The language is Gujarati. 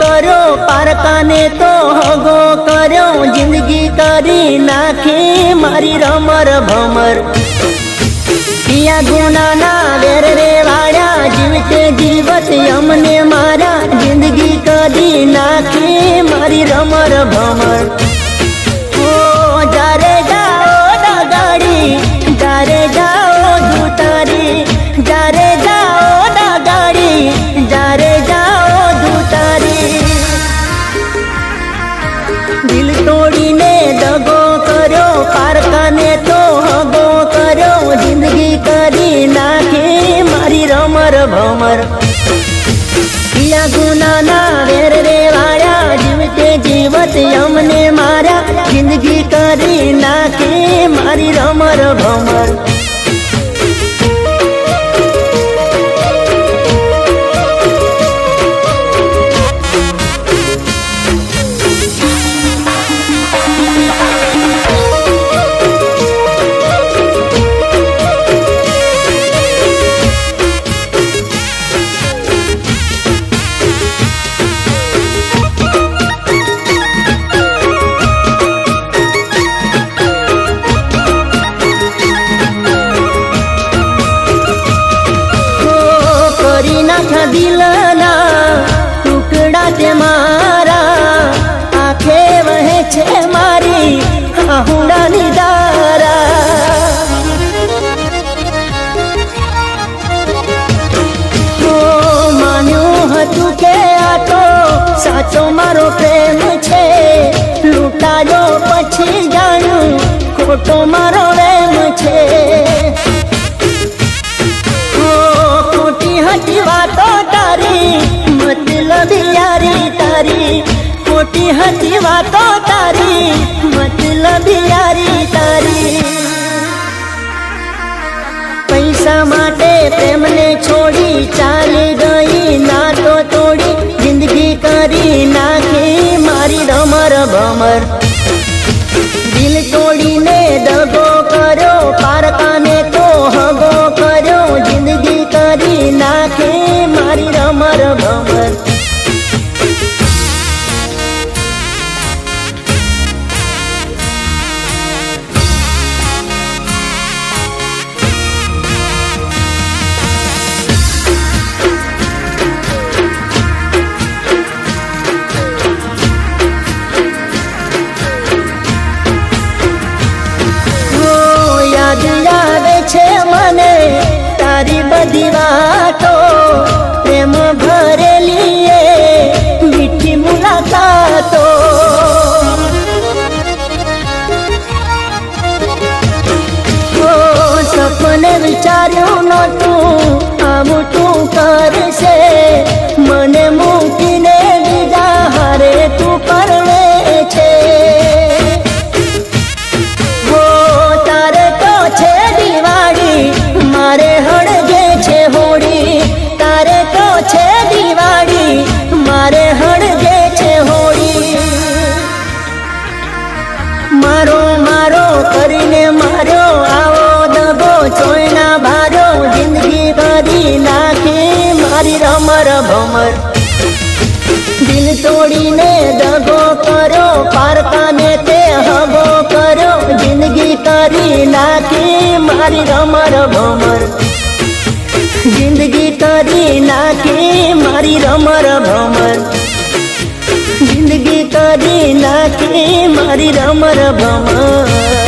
કર્યો, પારકાને તો હગો કર્યો, જિંદગી કરી નાખી મારી રમર ભમર. પિયા ગુનાના વેર રે વાળા જીવતે જીવત અમને મારા જિંદગી કરી નાખી મારી રમર ભમર. દગો કર્યો, પારકાને તો હગો કર્યો. જિંદગી કરી નાખી મારી રમર ભમર. પિયા ગુનાના વેર રે વાળ્યા, જીવતે જીવત અમને મારા જિંદગી કરી નાખી મારી રમર ભમર. આહુડાની દારા ઓ માન્યું હતું કે આ તો સાચો મારો પ્રેમ છે લૂંટાયો પછી જાણ્યું ખોટો મારો પ્રેમ છે ખોટી હતી વાતો તારી મતલબ યારી તારી ખોટી હતી વાતો તારી નહોતું આવું તું કરશે મને મૂકીને બીજા હારે તું પરણે છે. હો, તારે તો છે દિવાળી, મારે હળગે છે હોળી. તારે તો છે દિવાળી, મારે હળગે છે હોળી. મારો મારો કરીને માર્યો, આવો દગો ચોયના ભારો. જિંદગી ભરી નાખે મારી રમર ભમર. દિલ તોડીને દગો કરો, પારકાને તે હગો કરો. જિંદગી કરી નાખે મારી રમર ભમર. જિંદગી કરી નાખે મારી રમર ભમર. જિંદગી કરી નાખે મારી રમર ભમર.